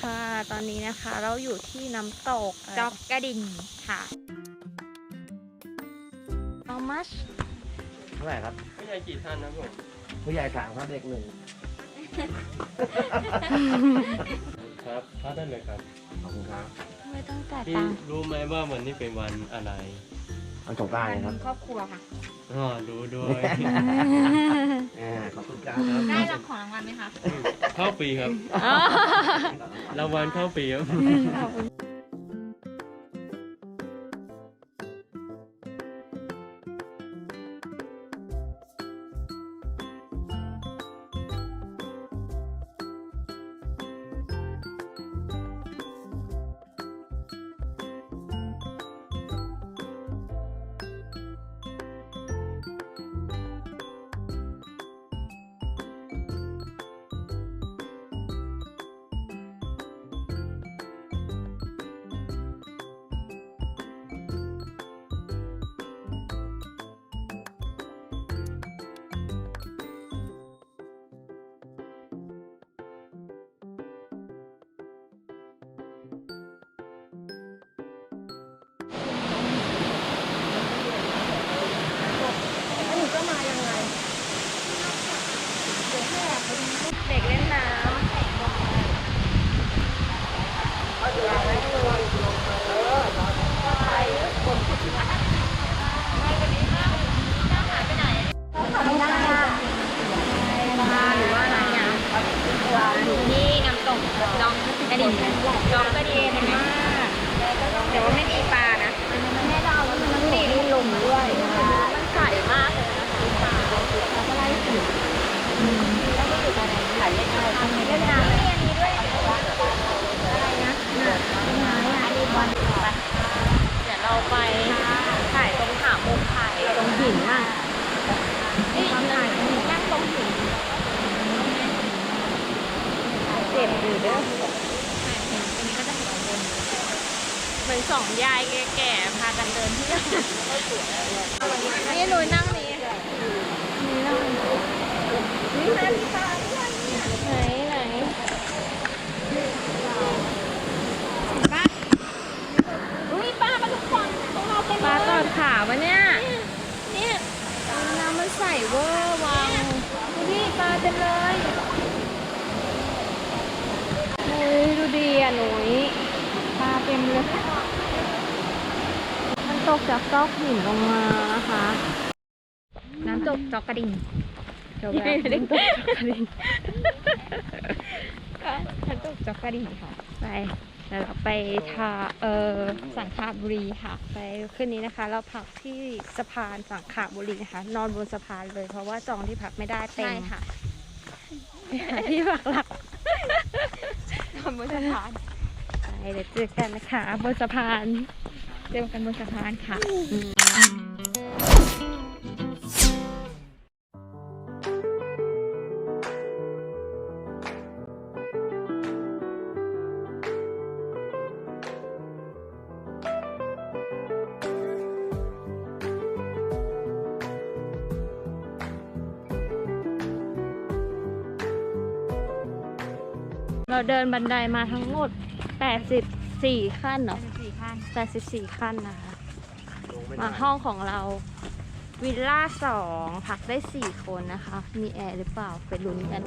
ค่ะ ตอนนี้นะคะเราอยู่ที่น้ำตกจอกกระดิ่งค่ะเอามัชเท่าไหร่ครับผู้ใหญ่กี่ท่านนะผมผู้ใหญ่สามครับเด็กหนึ่งครับพักได้เลยครับขอบคุณครับไม่ต้องจ่ายพี่ตังค์รู้ไหมว่าวันนี้เป็นวันอะไรวันสงกรานต์ครับ ครอบครัวค่ะ อ๋อรู้ด้วย อ่าขอบคุณครับได้รับของรางวัลไหมคะ เข้าปีครับอ๋อรางวัลเข้าปีครับ ขอบคุณ ตรงไหนไหลเล่นอะไรเล่นน้ำมีอันนี้ด้วยอะไรนะไม้อันนี้บอลเดี๋ยวเราไปถ่ายตรงหามุมถ่ายตรงหินอะนี่นั่งตรงหินเจ็บอยู่เด้ออันนี้ก็จะเห็นบนเหมือนสองยายแก่ๆพากันเดินเที่ยวนี่หนูนั่งนี่นี่นั่งนี่ไหนไหน ป้าอุ้ยป้ามาทุกคนพวกเราเป็น ปลาตอดขาวะเนี่ยเนี่ยน้ำมันใสเวอร์วังดูดิปลา เต็มเลยเฮ้ยดูดีอะหนุยปลาเต็มเลย มันตกจากซอกหินลงมานะคะน้ำตกจอกกระดิ่งจบแล้วน้ำตกจากกระดิ่งน้ำตกจอกกระดิ่งค่ะ ไปเดี๋ยวเราไปทาเออสังขละบุรีค่ะ ไปคืนนี้นะคะ เราพักที่สะพานสังขละบุรีนะคะ นอนบนสะพานเลยเพราะว่าจองที่พักไม่ได้เต็ใช่มค่ะไป หาที่พักหลักทำบนสะพานไปเดี๋ยวเจอกันนะคะบนสะพาน เจอกันบนสะพานค่ะ เราเดินบันไดมาทั้งหมด 84 ขั้นเนาะสี่ขั้น84 ขั้นนะคะมาห้องของเรา วิลล่าสองพักได้ 4 คนนะคะ มีแอร์หรือเปล่าไปลุ้นกัน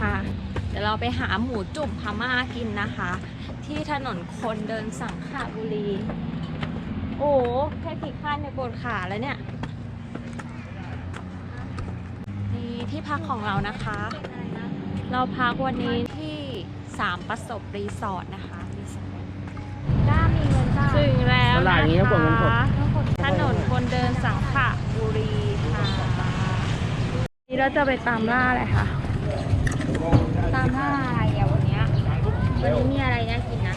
ไปค่ะเดี๋ยวเราไปหาหมูจุ่มพม่ากินนะคะ ที่ถนนคนเดินสังขละบุรี โอ้โหแค่กี่ขั้นเนี่ยปวดขาแล้วเนี่ยนี่ที่พักของเรานะคะ เราพักวันนี้ที่สามประสบรีสอร์ทนะคะรีสอร์ทด้ามีเงินจ้าถึงแล้วตลาดนี้นะเขากดเงินสดคะถนนคนเดินสังขละบุรีค่ะเราจะไปตามล่าอะไรคะ ตามล่าอะไรอะวันเนี้ยวันนี้มีอะไรน่ากินนะ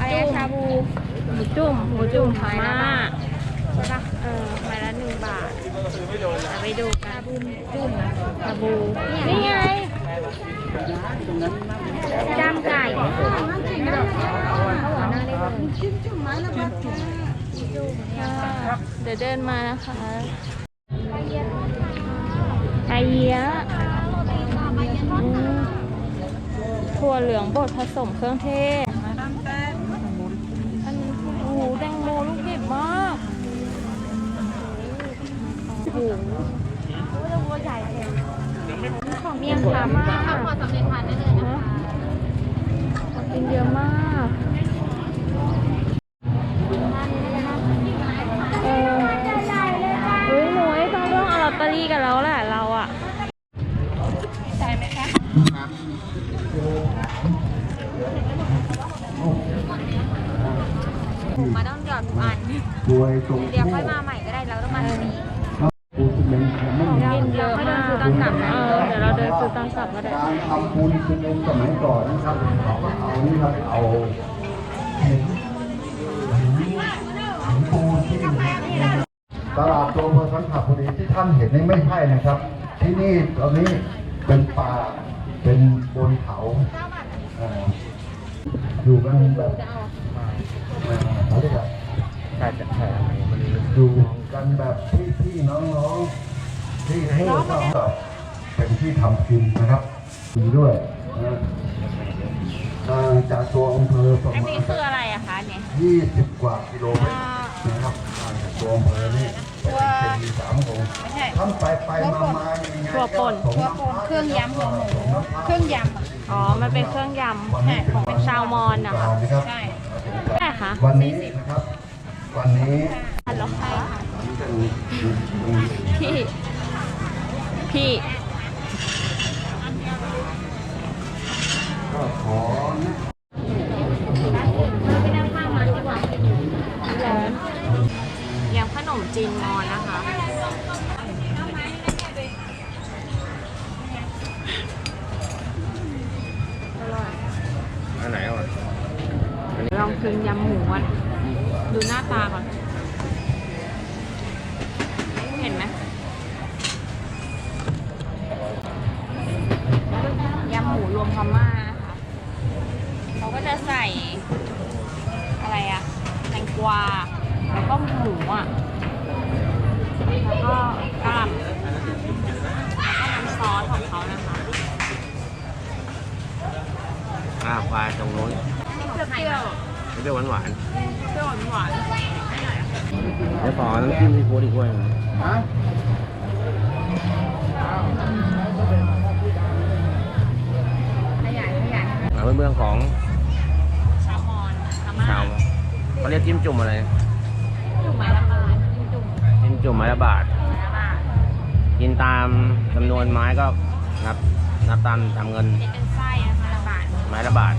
อะไรนะชาบูหมูจุ่มหมูจุ่มพม่าใช่ปะเออไม้ละหนึ่งบาทจะไปดูกันจุ่มชาบูนี่นี่ไงไงย่างไก่เขาหัวหน้าเล็กเลยเดี๋ยวเดินมานะคะไอเยียะอืม ถั่วเหลืองบดผสมเครื่องเทศอันนี้โอ้โหแตงโมลูกเด็ดมากโอ้โหของเมียงคามากทำพอสำเร็จทานได้เลยนะนะคะกินเยอะมากเออเฮ้ยหนูไอ้ต้องต้องเอาลอตเตอรี่กันแล้วแหละเราอะ มาต้ อดทุกอัน เดี๋ยวค่อยมาใหม่ก็ได้เราต้องมาตรงนี้ปูซีเมนต์ไม่ของมีกินเยอะมากเออเดี๋ยวเราเดินซื้อตอนกลับก็ได้การทำปูนซีเมนต์สมัยก่อนนะครับเขาก็เอานี่ครับเอาปูนที่ตลาดตัวเมืองสังขบุรีที่ท่านเห็นนี่ไม่ใช่นะครับ ที่นี่ตอนนี้เป็นป่าเป็นบนเขาเอ่ออยู่กันแบบเอ่อเขาเรียกอะไร ใช่จะใช่มันอยู่กันแบบพี่พี่ๆน้องๆที่ให้เราเป็นที่ทำกินนะครับมีด้วยนะห่างจากตัวอำเภอประอันมานี้ณคืออะไรอะคะเนี่ยยี่สิบกว่ากิโลเมตรนะครับห่างจากตัวอำเภอนี่เป็นมีสามองค์ทำไปไปมามายังไงถั่วป่นก็สมเครื่องยำหัวหมูเครื่องยำอะอ๋อ มันเป็นเครื่องยำวันนี้ของเป็นแซลมอนนะคะนะครับใช่ใช่ค่ะวันนี้นะครับ วันนี้ฮัลโหลค่ะจะมีพี่ พี่ ดูหน้าตาก่อน เห็นไหม ยำหมูรวมพม่านะคะเขาก็จะใส่ อะไรอะแตงกวา แล้วก็หมูอะ แล้วก็กระหล่ำแล้วก็น้ำซอสของเขานะคะ อ่าควายตรงโน้น เปรี้ยว เปรี้ยว หวานหวานเปรี้ยวหวานๆเดี๋ยวขอน้ำจิ้มซีฟู้ดอีกถ้วยหนึ่งฮะขยายขยายอ่าเป็นเมืองของชามอนพม่าชาวเขาเรียกจิ้มจุ่มอะไร จุ่มไม้ละบาทจุ่มจิ้มจุ่มไม้ละบาทไม้ละบาทกินตามจำนวนไม้ก็นับนับตามตามเงินนี่เป็นไส้นะคะละบาทไม้ละบาท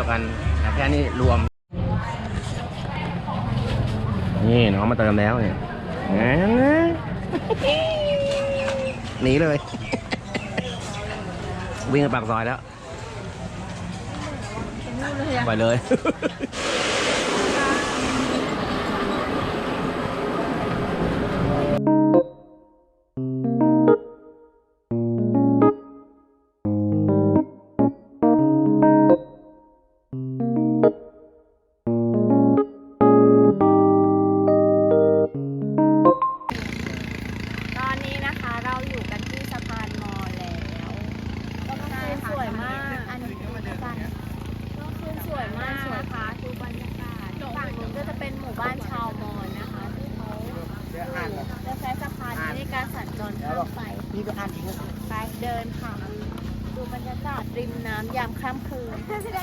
ดียวกันแต่แค่นี้รวม นี่น้องมาเติมแล้วเนี่ยหนีเลย วิ่งไปปากซอยแล้ว ไปเลย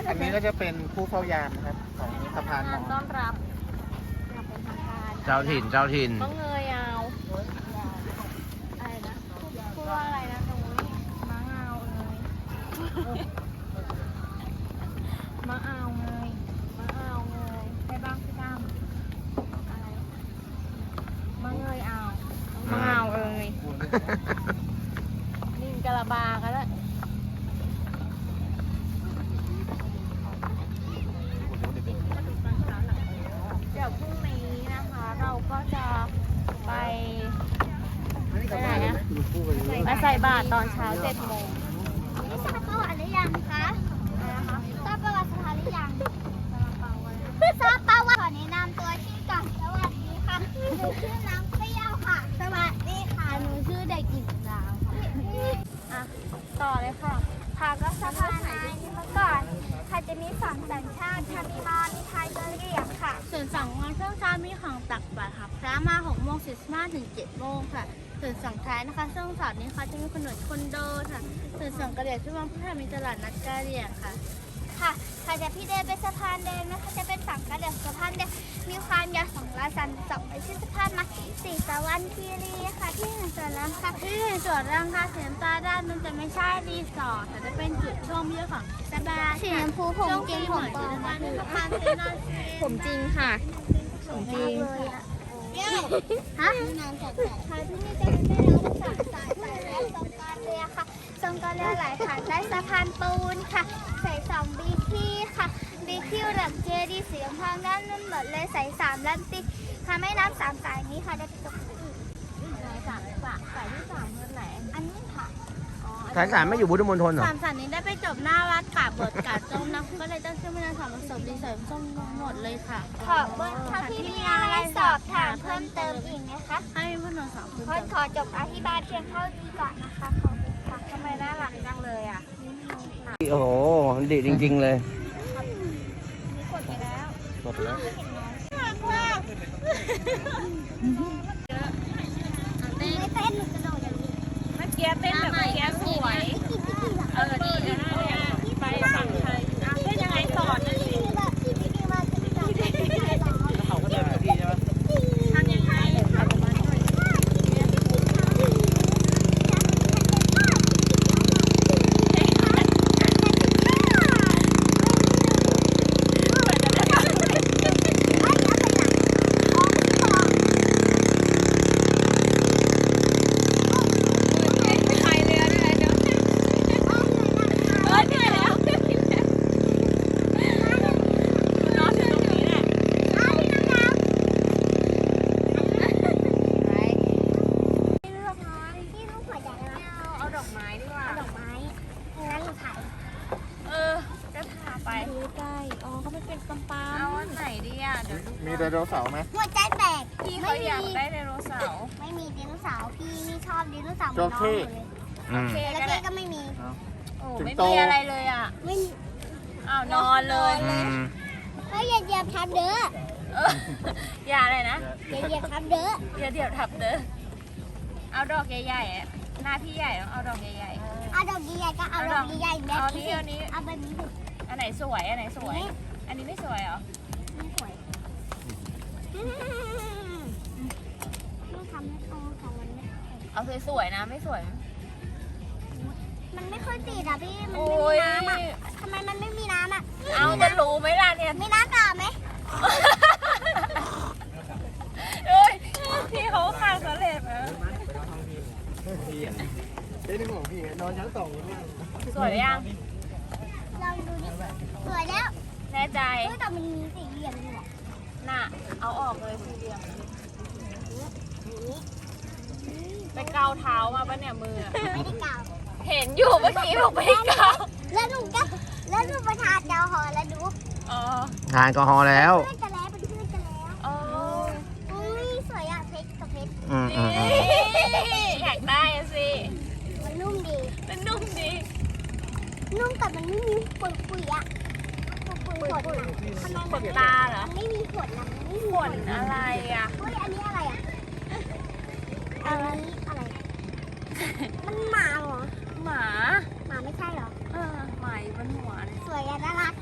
อันนี้ก็จะเป็นผู้เฝ้ายามนะครับของสะพานมอญต้อนรับอย่างเป็นทางการเจ้าถิ่นเจ้าถิ่นต้องเงยเอาอะไรนะพูดพูดว่าอะไรนะตรงนี้ม้าเงาเงยม้าเอาเงยม้าเอาเงยไปบ้างพี่ตั้มอะไรม้าเงยเอาม้าเอาเอ่ยนินกะละบาก็ได้เดี๋ยวพรุ่งนี้นะคะ เราก็จะไปไปไหนนะไปใส่บาตรตอน เจ็ดโมงทราบประวัติหรือยังคะทราบประวัติสถานหรือยังทราบประวัติขอแนะนำตัวชื่อก่อนสวัสดีค่ะหนูชื่อน้องเปรี้ยวค่ะ สวัสดีค่ะหนูชื่อเด็กหญิงดาวค่ะอะต่อเลยค่ะค่ะก็สะพานไม้เมื่อก่อนค่ะจะมีสองสัญชาติค่ะมีมอญมีไทยกะเรียงค่ะ ส่วนสองวันช่วงเช้ามีของตักบาตรค่ะพระมาหกโมงสิบห้าถึงเจ็ดโมงค่ะส่วนสองท้ายนะคะช่วงเสาร์นี้ค่ะจะมีขนมคนโดค่ะส่ว นสองกระเหรี่ยงช่วงวันพฤหัสมีตลาดนัดกระเหรี่ยงค่ะ ค่ะค่ะจะพี่เดินไปสะพานแดงนะคะ จะเป็นฝั่งกระเดื่องสะพานแดงมีความยาว2 3 2ไปที่สะพานมาสีสวรรค์คีรีค่ะที่เห็นส่วนล่างค่ะที่เห็นส่วนร่างค่ะสีน้ำตาลด้านนั้นจะไม่ใช่รีสอร์ทแต่จะเป็นจุดชมวิวของสบายสีชมพูผมจริงผมปลอมค่ะสะพานเซนอนผมจริงค่ะ ผมจริงฮะนานจัดค่ะที่นี่จะเป็นแม่น้ำสายสายสายและสงการเรือค่ะ สงการเรือไหลผ่านใต้สะพานปูนค่ะ ใส่สองบีคีค่ะบีคิวหลังเจดีสีทองด้านนั้นหมดเลยใส่สามลันติค่ะแม่น้ำสามสายนี้ค่ะจะไปจบที่อื่นสามสามสายที่สามคือไหนอันนี้ค่ะสายสามไม่อยู่พุทธมณฑลเหรอสามสันนี้ได้ไปจบหน้าวัดกาบเบิดกาบจมนะก็เลยตั้งชื่อไม่นานสามผสมดีเสริมส้มหมดเลยค่ะ ขอบคุณถ้าพี่มีอะไรสอบถามเพิ่มเติมอีกนะคะให้ผู้นำสามคุณพอขอจบอธิบายเพียงเท่านี้ก่อนนะคะ เลยอะโอ้โหดีจริง ๆ เลยไม่เต้นหนูกระโดดอย่างนี้เมื่อกี้เต้นแบบเมื่อกี้สวย เออดีนะเนี่ยไปฝั่งไทยอะเต้นยังไงสอนหน่อยสิ ที่แบบที่พี่ว่าจะไม่ได้หรอ เขาก็เดินมาที่ใช่ไหม ทำยังไง เออเหนื่อยแล้วเหนื่อยแล้วนอนอยู่ตรงนี้แหละ พี่ลูกหัวใหญ่ไหม เอาดอกไม้ดีกว่า ดอกไม้ งั้นหนูถ่ายเออ จะพาไป ดูใกล้อ๋อเขาไม่เป็นปั๊มปั๊เอาอันไหนดีอะ เดี๋ยวดูมีไดโนเสาร์ไหมหัวใจแตกพี่เขาอยากได้ไดโนเสาร์ไม่มีไดโนเสาร์พี่นี่ชอบไดโนเสาร์เหมืโจอนน้องเค้หนูเลยอืมเคแล้วก็ได้เจ๊ก็ไม่มี โอ้สิงไม่โตมีอะไรเลยอะไม่มีอ้าวนอนเลยอืมเฮ้ยอย่าเหยียบทับเด้อเอออย่าเลยนะ อย่าเหยียบทับเด้ออย่าเดี๋ยวทับเด้อเอาดอกใหญ่ๆอะหน้าพี่ใหญ่ต้องเอาดอกใหญ่ เอาดอกใหญ่ๆก็เอาดอกใหญ่ๆแบบเอานี้นี้เอานี้เอาแบบนี้สิๆอันไหนสวยอันไหนสวย อันนี้ไม่สวยเหรอไม่สวยลูกทำให้โตของมันไม่เอาสวยๆนะไม่สวย มันไม่ค่อยติดอะพี่มันโอ้ไม่ยมีน้ำอะทำไมมันไม่มีน้ำอะเอาจะรู้ไหมล่ะเนี่ยมีน้ำเปล่าไหมเอ้ยพี่เขาขาดสำเร็จแล้ วเอ้ยนี่ของพี่นอนชั้นสองอยู่เนี่ยสวยหรือยังลองดูดิสวยแล้วแน่ใจเฮ้ยแต่มันมีสีเหลี่ยมอยู่อะน่ะ เอาออกเลยสี่เหลี่ยมไปเกาเท้ามาปะเนี่ยมืออะไม่ได้เก่าเห็นอยู่เมื่อกี้บอกไม่เกาแล้วหนูก็แล้วหนูประทานดาวหอแล้วดูอ๋อ ทานแอลกอฮอล์แล้วเพื่อนจะแล้วเป็นเพื่อนจะแล้ว อ๋อ อุ้ยสวยอะเพชรกับเพชร อืมอืมอืม อยากได้อะสิ มันนุ่มดี มันนุ่มดี นุ่ม แต่มันไม่มีปุ๋ยปุ๋ยๆอะปุ๋ยขนทำไมขนตาเหรอไม่มีขนนะไม่มีขนอะไรอะเฮ้ยอันนี้อะไรอะอันนี้อะไร มันหมาเหรอ หมา หมาไม่ใช่เหรอ เออหมาอยู่บนหัวเนี่ยสวยอะน่ารัก